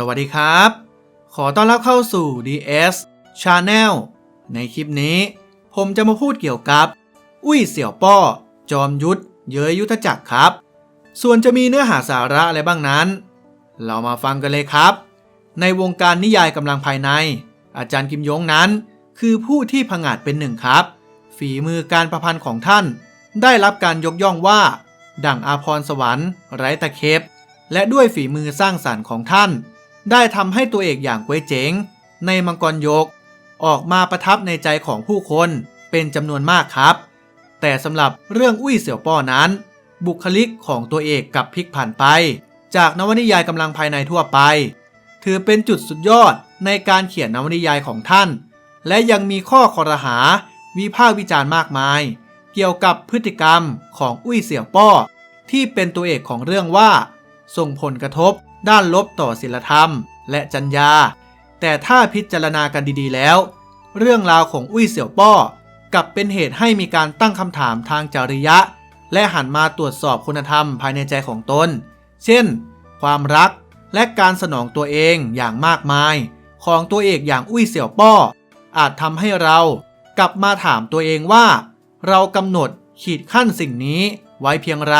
สวัสดีครับ ขอต้อนรับเข้าสู่ DS Channel ในคลิปนี้ ผมจะมาพูดเกี่ยวกับ อุ้ยเสี่ยวป้อ จอมยุทธ เย้ยยุทธจักรครับ ส่วนจะมีเนื้อหาสาระอะไรบ้างนั้น เรามาฟังกันเลยครับ ในวงการนิยายกำลังภายใน อาจารย์กิมยงนั้น คือผู้ที่ผงาดเป็นหนึ่งครับ ฝีมือการประพันธ์ของท่าน ได้รับการยกย่องว่า ดั่งอาพรสวรรค์ ไร้ตะเข็บและด้วยฝีมือสร้างสรรค์ของท่าน ได้ทำให้ตัวเอกอย่างกวยเจ๋งในมังกรยก ออกมาประทับในใจของผู้คนเป็นจำนวนมากครับ แต่สำหรับเรื่องอุ้ยเสี่ยวป้อนั้น บุคลิกของตัวเอกกับพลิกผันไป จากนวนิยายกำลังภายในทั่วไป ถือเป็นจุดสุดยอดในการเขียนนวนิยายของท่าน และยังมีข้อคอรหา วิพากษ์วิจารณ์มากมาย เกี่ยวกับพฤติกรรมของอุ้ยเสี่ยวป้อที่เป็นตัวเอกของเรื่องว่า ส่งผลกระทบ ด้านลบต่อศีลธรรม และจรรยาแต่ถ้าพิจารณากันดีๆแล้ว เรื่องราวของอุ้ยเสี่ยวป้อกลับเป็นเหตุให้มีการตั้งคำถามทางจริยะ และหันมาตรวจสอบคุณธรรมภายในใจของตน เช่น ความรักและการสนองตัวเองอย่างมากมาย ของตัวเอกอย่างอุ้ยเสี่ยวป้อ อาจทำให้เรากลับมาถามตัวเองว่า เรากำหนดขีดขั้นสิ่งนี้ไว้เพียงไร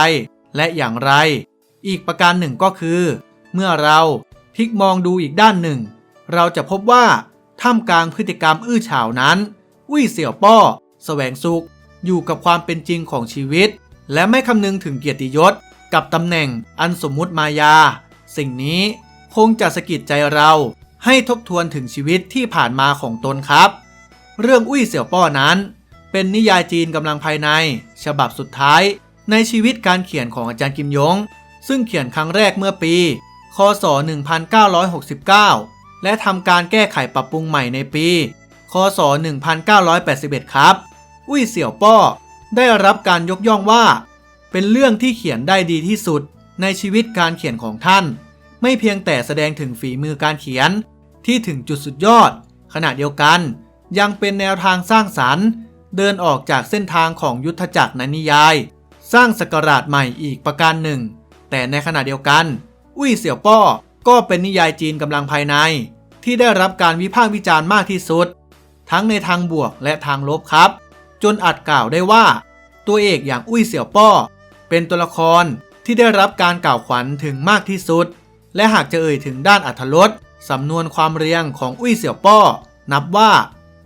และอย่างไร อีกประการหนึ่งก็คือ เมื่อเราพลิกมองดูอีกด้านหนึ่ง เราจะพบว่าท่ามกลางพฤติกรรมอื้อฉาวนั้นอุ้ยเสี่ยวป้อแสวงสุข อยู่กับความเป็นจริงของชีวิต และไม่คำนึงถึงเกียรติยศ กับตำแหน่งอันสมมุติมายา สิ่งนี้คงจะสะกิดใจเราให้ทบทวนถึงชีวิตที่ผ่านมาของตนครับ เรื่องอุ้ยเสี่ยวป้อนั้น เป็นนิยายจีนกำลังภายใน ฉบับสุดท้าย ในชีวิตการเขียนของอาจารย์กิมยง ซึ่งเขียนครั้งแรกเมื่อปี คศ 1969 และทำการแก้ไขปรับปรุงใหม่ในปี คศ 1981 ครับ อุ้ยเสี่ยวป้อ ได้รับการยกย่องว่า เป็นเรื่องที่เขียนได้ดีที่สุดในชีวิตการเขียนของท่าน ไม่เพียงแต่แสดงถึงฝีมือการเขียนที่ถึงจุดสุดยอด ขณะเดียวกัน ยังเป็นแนวทางสร้างสรรค์ เดินออกจากเส้นทางของยุทธจักรในนิยาย สร้างสกราชใหม่อีกประการหนึ่ง แต่ในขณะเดียวกัน อุ้ยเสี่ยวป้อ ก็เป็นนิยายจีนกำลังภายใน ที่ได้รับการวิพากษ์วิจารณ์มากที่สุด ทั้งในทางบวกและทางลบครับ จนอาจกล่าวได้ว่า ตัวเอกอย่างอุ้ยเสี่ยวป้อ เป็นตัวละครที่ได้รับการกล่าวขวัญถึงมากที่สุด และหากจะเอ่ยถึงด้านอัธรสสำนวนความเรียงของอุ้ยเสี่ยวป้อ นับว่า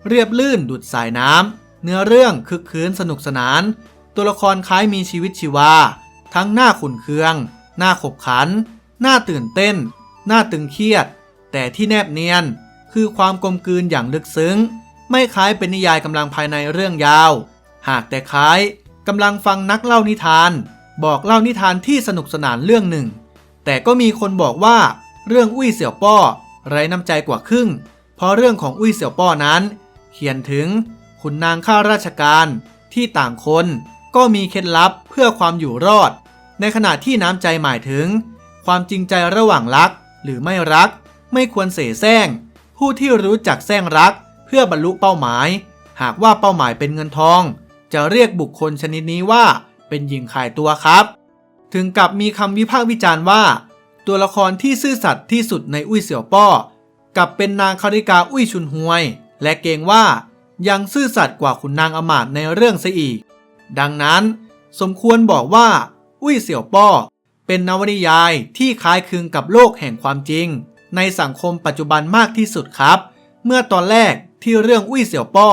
เรียบลื่นดุดสายน้ำเนื้อเรื่องคึกคืนสนุกสนาน ตัวละครคล้ายมีชีวิตชีวา ทั้งหน้าขุนเคือง หน้าขบขัน น้าตื่นเต้นหน้าตึงเครียด แต่ที่แนบเนียน คือความกลมกลืนอย่างลึกซึ้ง ไม่คล้ายเป็นนิยายกำลังภายในเรื่องยาว หากแต่คล้ายกำลังฟังนักเล่านิทาน บอกเล่านิทานที่สนุกสนานเรื่องหนึ่ง แต่ก็มีคนบอกว่า เรื่องอุ้ยเสี่ยวป้อ ไร้น้ำใจกว่าครึ่ง เพราะเรื่องของอุ้ยเสี่ยวป้อนั้น เขียนถึงขุนนางข้าราชการที่ต่างคนก็มีเคล็ดลับเพื่อความอยู่รอด ในขณะที่น้ำใจหมายถึง ความจริงใจระหว่างรัก หรือไม่รัก ไม่ควรเสแสร้ง ผู้ที่รู้จักแซงรัก เพื่อบรรลุเป้าหมาย หากว่าเป้าหมายเป็นเงินทอง จะเรียกบุคคลชนิดนี้ว่า เป็นหญิงขายตัวครับ ถึงกับมีคำวิพากษ์วิจารณ์ว่า ตัวละครที่ซื่อสัตย์ที่สุดในอุ้ยเสี่ยวป้อกับเป็นนางคาริกาอุ้ยชุนหวย และเกรงว่ายังซื่อสัตย์กว่าขุนนางอมาตในเรื่องซะอีก ดังนั้น สมควรบอกว่า อุ้ยเสี่ยวป้อ เป็นนวนิยายที่คล้ายคลึงกับโลกแห่งความจริง ในสังคมปัจจุบันมากที่สุดครับ เมื่อตอนแรกที่เรื่องอุ้ยเสี่ยวป้อ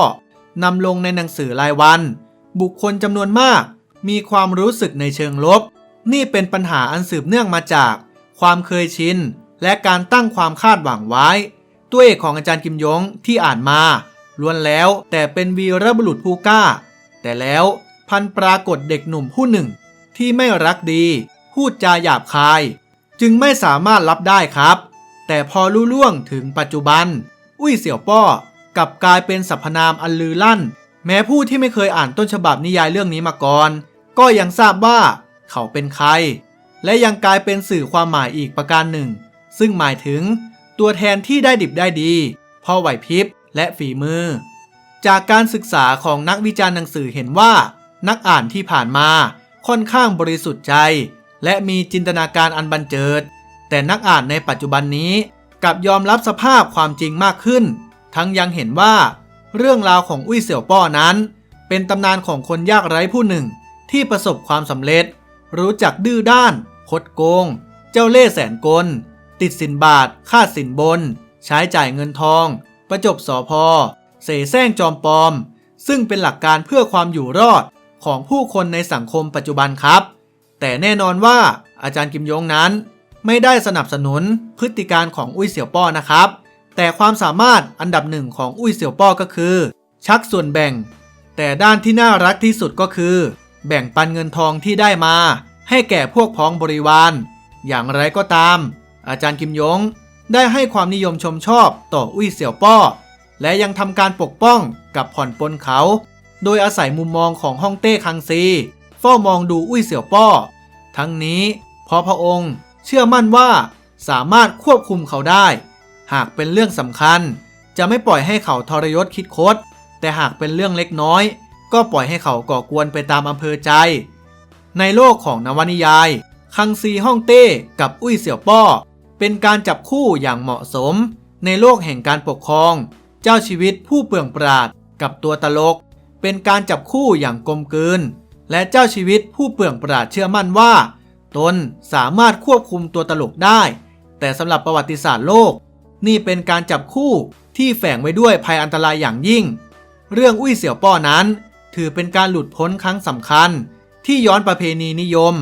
นำลงในหนังสือรายวัน บุคคลจำนวนมาก มีความรู้สึกในเชิงลบ นี่เป็นปัญหาอันสืบเนื่องมาจาก ความเคยชิน และการตั้งความคาดหวังไว้ ตัวเอกของอาจารย์กิมยงที่อ่านมาล้วนแล้วแต่เป็นวีรบุรุษผู้กล้า แต่แล้วพันปรากฏเด็กหนุ่มผู้หนึ่งที่ไม่รักดี พูดจาหยาบคาย จึงไม่สามารถรับได้ครับ แต่พอรู้ล่วงถึงปัจจุบัน อุ้ยเสี่ยวป้อกลับกลายเป็นสรรพนามอันลือลั่น แม้ผู้ที่ไม่เคยอ่านต้นฉบับนิยายเรื่องนี้มาก่อน ก็ยังทราบว่า เขาเป็นใคร และยังกลายเป็นสื่อความหมายอีกประการหนึ่ง ซึ่งหมายถึง ตัวแทนที่ได้ดิบได้ดีพ่อไหวพริบและฝีมือ จากการศึกษาของนักวิจารณ์หนังสือเห็นว่า นักอ่านที่ผ่านมาค่อนข้างบริสุทธิ์ใจ และมีจินตนาการอันบันเจิด แต่นักอ่านในปัจจุบันนี้กลับยอมรับสภาพความจริงมากขึ้น ทั้งยังเห็นว่า เรื่องราวของอุ้ยเสี่ยวป้อนั้น เป็นตำนานของคนยากไร้ผู้หนึ่งที่ประสบความสำเร็จ รู้จักดื้อด้าน คดโกง เจ้าเล่ห์แสนกล ติดสินบาทค่าสินบน ใช้จ่ายเงินทอง ประจบสอพอเสแสร้งจอมปลอม ซึ่งเป็นหลักการเพื่อความอยู่รอดของผู้คนในสังคมปัจจุบันครับ แต่แน่นอนว่าอาจารย์กิมยงนั้น ไม่ได้สนับสนุนพฤติการของอุ้ยเสี่ยวป้อนะครับ แต่ความสามารถอันดับหนึ่งของอุ้ยเสี่ยวป้อก็คือ ชักส่วนแบ่ง แต่ด้านที่น่ารักที่สุดก็คือ แบ่งปันเงินทองที่ได้มา ให้แก่พวกพ้องบริวาร อย่างไรก็ตาม อาจารย์กิมยงได้ให้ความนิยมชมชอบต่ออุ้ยเสี่ยวป้อ และยังทำการปกป้องกับผ่อนปลนเขา โดยอาศัยมุมมองของฮ่องเต้คังซี เฝ้ามองดูอุ้ยเสี่ยวป้อ ทั้งนี้เพราะพระองค์เชื่อมั่นว่าสามารถควบคุมเขาได้ หากเป็นเรื่องสำคัญ จะไม่ปล่อยให้เขาทรยศคิดคด แต่หากเป็นเรื่องเล็กน้อย ก็ปล่อยให้เขาก่อกวนไปตามอำเภอใจ ในโลกของนวนิยาย คังซีฮ่องเต้กับอุ้ยเสี่ยวป้อ เป็นการจับคู่อย่างเหมาะสม ในโลกแห่งการปกครอง เจ้าชีวิตผู้เปลืองปราดกับตัวตลก เป็นการจับคู่อย่างกลมกลืน และเจ้าชีวิตผู้เปลืองปราดเชื่อมั่นว่า ตนสามารถควบคุมตัวตลกได้ แต่สำหรับประวัติศาสตร์โลก นี่เป็นการจับคู่ที่แฝงไว้ด้วยภัยอันตรายอย่างยิ่ง เรื่องอุ้ยเสี่ยวป้อนั้น ถือเป็นการหลุดพ้นครั้งสำคัญ ที่ย้อนประเพณีนิยม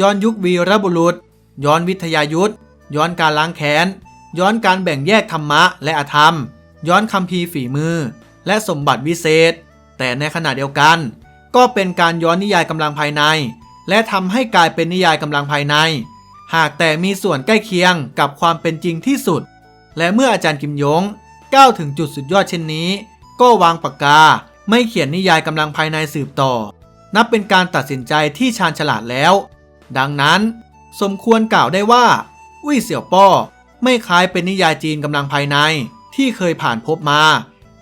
ย้อนยุควีรบุรุษ ย้อนวิทยายุทธย้อนการล้างแค้น ย้อนการแบ่งแยกธรรมะและอธรรม ย้อนคำพีฝีมือ และสมบัติวิเศษ แต่ในขณะเดียวกัน ก็เป็นการย้อนนิยายกำลังภายใน และทำให้กลายเป็นนิยายกำลังภายใน หากแต่มีส่วนใกล้เคียงกับความเป็นจริงที่สุด และเมื่ออาจารย์กิมยงก้าวถึงจุดสุดยอดเช่นนี้ ก็วางปากกาไม่เขียนนิยายกำลังภายในสืบต่อ นับเป็นการตัดสินใจที่ชาญฉลาดแล้ว ดังนั้น สมควรกล่าวได้ว่าอุ้ยเสี่ยวป้อไม่คล้ายเป็นนิยายจีนกำลังภายในที่เคยผ่านพบมา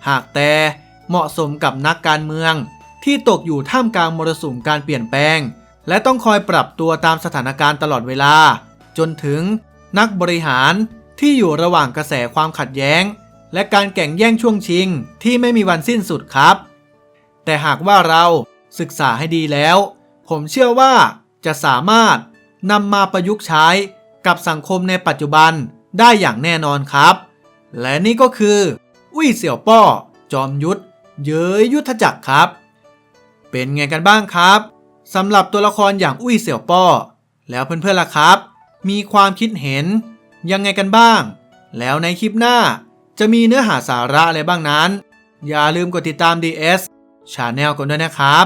หากแต่เหมาะสมกับนักการเมือง ที่ตกอยู่ท่ามกลางมรสุมการเปลี่ยนแปลง และต้องคอยปรับตัวตามสถานการณ์ตลอดเวลา จนถึงนักบริหารที่อยู่ระหว่างกระแสความขัดแย้ง และการแข่งแย่งช่วงชิง ที่ไม่มีวันสิ้นสุดครับ แต่หากว่าเราศึกษาให้ดีแล้ว ผมเชื่อว่าจะสามารถนำมาประยุกต์ใช้กับสังคมในปัจจุบันได้อย่างแน่นอนครับ และนี่ก็คือ อุ้ยเสี่ยวป้อ จอมยุทธ เย้ยยุทธจักรครับ เป็นไงกันบ้างครับสำหรับตัวละครอย่างอุ้ยเสี่ยวป้อ แล้วเพื่อนๆล่ะครับ มีความคิดเห็น ยังไงกันบ้าง แล้วในคลิปหน้าจะมีเนื้อหาสาระอะไรบ้างนั้น อย่าลืมกดติดตาม DS Channel กันด้วยนะครับ